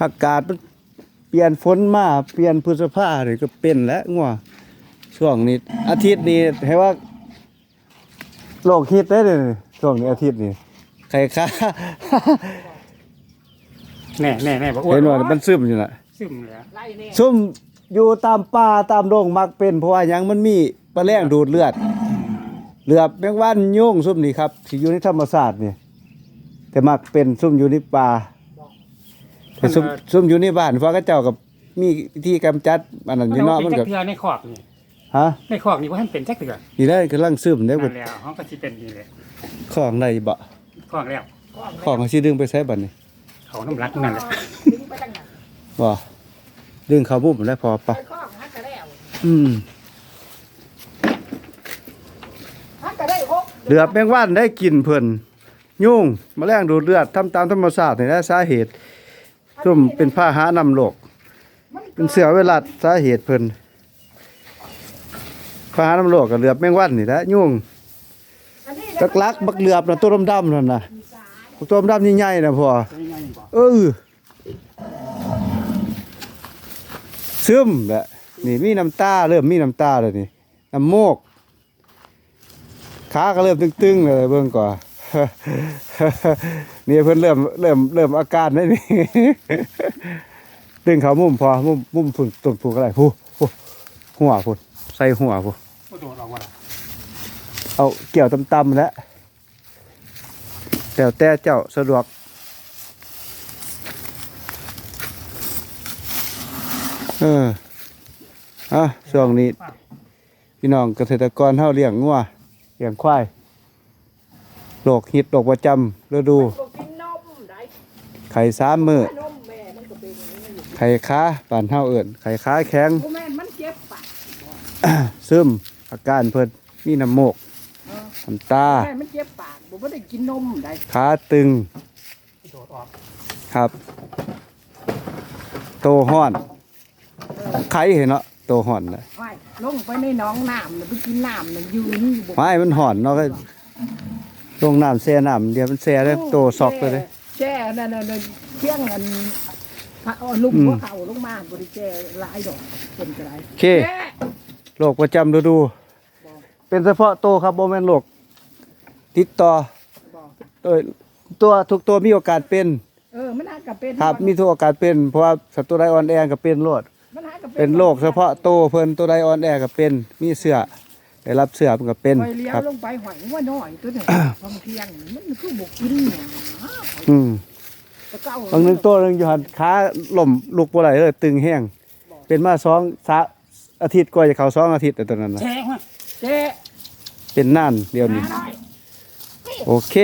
อากาศมันเปลี่ยนฝนมาเปลี่ยนพฤษภาเลยก็เป็นแล้วงัวช่วงนี้ อาทิตย์นี้ให้ว่าโลกฮิตได้เลยช่วงนี้อาทิตย์นี้ใครค้าแน่แน่แน่บอกอ้วนเห็นว่ามันซึมอยู่น่ะซึมเลยอะไล่แน่ซุ่มอยู่ตามป่าตามดงมักเป็นเพราะว่าหยังมันมีปลาแรงดูดเลือดเหลือบแมงวันยุ่งซุ่มนี่ครับที่อยู่ในธรรมศาสตร์นี่แต่มักเป็นซุ่มอยู่ในป่าแต่ ซุ่มซุ่มอยู่ในบ้านเพราะก็เจ้ากับมีวิธีกำจัดอันนั้นอยู่เนาะเป็มันนจัก็กเทือในขอกนี่ฮะในขอกนี่ว่าท่านเป็นจักเทือนี่ได้กำลังซึมได้นั่บ่นแล้วเขาก็สิเป็นนี่เลยของในบ่ขอกแล้วของเขาสิดึงไปใช้บัดนี้เขาน้ำรักนั่นแหละดึงไปตั้งนั้นบ่ดึงเขาบุบได้พอปะไปข้องฮักก็แล้วอืมฮักก็ได้หกเหลือบแมงวันได้กินเพิ่นยุ่งแมลงดูดเลือดทำตามธรรมชาตินี่แหละสาเหตุ ซุ่มเป็นพาหะนำโรคมันเป็นเสือเวลาสาเหตุเพิ่นพาหะนำโรคกับเหลือบแมงวันนี่แหละยุ่งอันนี้ลักลักบักเหลือบนะตัวดำๆนั่นนะตัวดำๆใหญ่ๆนะพ่อจะยังไงบอกเออซึมแหละนี่มีน้ำตาเริ่มมีน้ำตาแล้วนี่น้ำโมกขาก็เริ่มตึงๆเลยเบิ่งก่อน นี่เพิ่นเริ่มเริ่มเริ่มอาการได้นี่ ตึงเขามุมพอมุมมุมฝุ่นตุ่นฝุ่นก็ได้ผู้ผู้หัวพุ่นใส่หัวพุ่นก็โดดออกว่าล่ะเอาเกี่ยวตำๆแล้วแต่แต่เจ้าสะดวกเอออะช่วงนี้พี่น้องเกษตรกรเฮาเลี้ยงงัวเลี้ยงควายโรคฮิตโรคประจำฤดูก็กินนมได้ ไข่สามมือนมแม่มันก็เป็นอย่างนี้อยู่ไข่ค้าป่านเฮาเอิ้นไข่ค้าแข็งโอ้แม่มันเจ็บปากซึมอาการเพิ่นมีน้ำโมกน้ำตาแม่มันเจ็บปากบ่บ่ได้กินนมได้ขาตึงโดดออกครับ โตห้อนไข่เห็นเนาะโตห้อนน่ะไว้ลงไปในหนองน้ำน่ะไปกินน้ำน่ะยืนอยู่บ่ไม้มันห่อนเนาะก็ลงน้ำแช่น้ำเดี๋ยวมันแช่ได้โตซอกเลยเด้แ่นั่นน่ะนั่นเที่ยงอันพระเอาลุ่มอืมหัวเข่าลงมาบ่ได้แช่หลายดอกเป็นกระไรโอเคโรคประจำฤดู เป็นเฉพาะโตครับโบแมนโรคติดต่อบอกเอ้ยตัวทุกตัวมีโอกาสเป็น เออมันหากับเป็นครับมีทุกโอกาสเป็นเพราะว่าสัตว์ตัวใดอ่อนแอก็เป็นโรดมันหากับเป็นโรคเฉพาะโตเพิ่นตัวใดอ่อนแอก็เป็น มีเสือได้รับเสือมันก็เป็นไปเลี้ยครับ ลงไปหอยว่าน้อยตัวเนี่ยบางเที่ยงมันคือบ่กินหยังอืมแต่เก่า บางหนึงตัวหนึงอยู่หันขาล่มลุกบ่ได้เลยตึงแห้งเป็นมาสองสาอาทิตย์กว่าจะเข้าสองอาทิตย์แต่ตัวนั้นน่ะแช่งมาเจ๊เป็นน่านเดียวนี้หาหน่อยโอเค